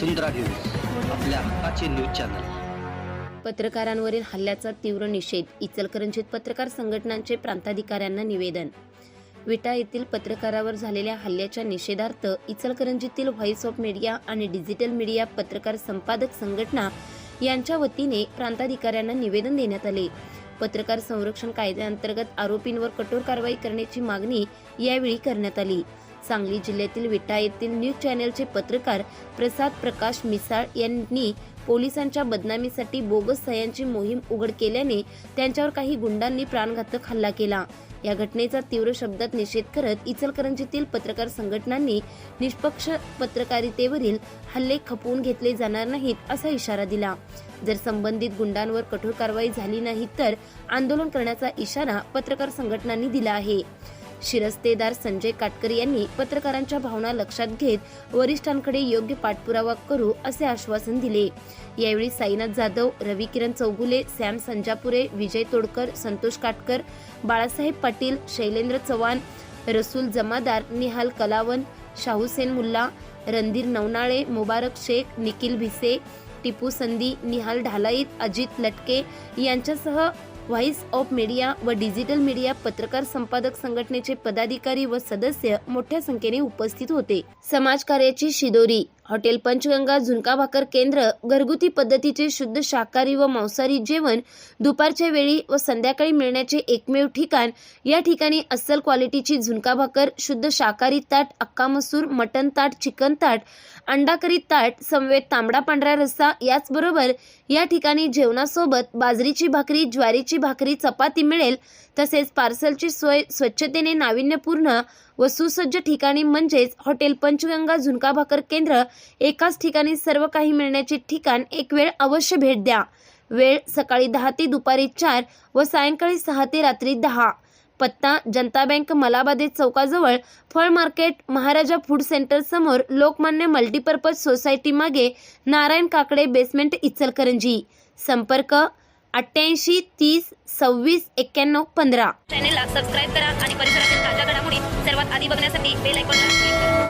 वसुंधरा news आपल्या हक्काचे news channel. पत्रकारांवरील हल्ल्याचा तीव्र निषेध इचलकरंजीत पत्रकार संघटनांचे प्रांताधिकाऱ्यांना निवेदन. विटा येथील पत्रकारावर झालेल्या हल्ल्याच्या निषेधार्थ इचलकरंजीतील व्हॉइस ऑफ मीडिया आणि डिजिटल मीडिया पत्रकार संपादक संघटना यांच्या वतीने प्रांताधिकाऱ्यांना निवेदन देण्यात आले. पत्रकार संरक्षण कायद्याअंतर्गत आरोपींवर कठोर कारवाई करण्याची मागणी यावेळी करण्यात आली. सांगली जिल्ह्यातील विटा येथील न्यूज चॅनेलचे पत्रकार प्रसाद प्रकाश मिसाळ यांनी पोलिसांच्या बदनामीसाठी बोगस सह्यांची मोहीम उघड केल्याने त्यांच्यावर काही गुंडांनी प्राणघातक हल्ला केला. या घटनेचा तीव्र शब्दात निषेध करत इचलकरंजीतील पत्रकार संघटनांनी निष्पक्ष पत्रकारितेवरील हल्ले खपवून घेतले जाणार नाहीत असा इशारा दिला. जर संबंधित गुंडांवर कठोर कारवाई झाली नाही तर आंदोलन करण्याचा इशारा पत्रकार संघटनांनी दिला आहे. शिरस्तेदार संजय काटकर यांनी पत्रकारांच्या भावना लक्षात घेत वरिष्ठांकडे योग्य पाठपुरावा करू असे आश्वासन दिले. यावेळी साईनाथ जाधव रवी किरण चौगुले सॅम संजापुरे विजय तोडकर संतोष काटकर बाळासाहेब पाटील शैलेंद्र चव्हाण रसूल जमादार निहाल कलावन शाहूसेन मुल्ला रणधीर नवनाळे मुबारक शेख निखिल भिसे टिपू संधी निहाल ढालाईत अजित लटके यांच्यासह व्हॉइस ऑफ मीडिया व डिजिटल मीडिया पत्रकार संपादक संघटनेचे पदाधिकारी व सदस्य मोठ्या संख्येने उपस्थित होते. समाजकार्याची शिदोरी हॉटेल पंचगंगा झुणका भाकर केंद्र घरगुती पद्धतीचे शुद्ध शाकाहारी व मांसाहारी जेवण दुपारच्या वेळी व संध्याकाळी मिळण्याचे एकमेव ठिकाण. या ठिकाणी अस्सल क्वालिटीची झुणका भाकर शुद्ध शाकाहारी ताट अक्का मसूर मटन ताट चिकन ताट अंडाकरी ताट समवेत तांबडा पांढरा रस्सा याचबरोबर या ठिकाणी जेवणासोबत बाजरीची भाकरी ज्वारीची भाकरी चपाती मिळेल. तसेच पार्सलची सोय स्वच्छतेने नाविन्यपूर्ण व सुसज्ज ठिकाणी म्हणजेच हॉटेल पंचगंगा झुणका भाकर केंद्र एकाच ठिकाणी सर्व काही मिळण्याचे ठिकाण एक वेळ अवश्य भेट द्या. वेळ सकाळी दहा ते दुपारी चार व सायंकाळी सहा ते रात्री दहा. पत्ता जनता बँक मलाबादे चौकाजवळ फळ मार्केट महाराजा फूड सेंटर समोर लोकमान्य मल्टीपर्पज सोसायटी मागे नारायण काकडे बेसमेंट इचलकरंजी. संपर्क अठ्ठ्याऐंशी तीस सव्वीस एक्क्याण्णव पंधरा. चॅनेलला सबस्क्राईब करा आणि परिसरातील ताज्या घडामोडी सर्वात आधी बघण्यासाठी बेल आयकॉनला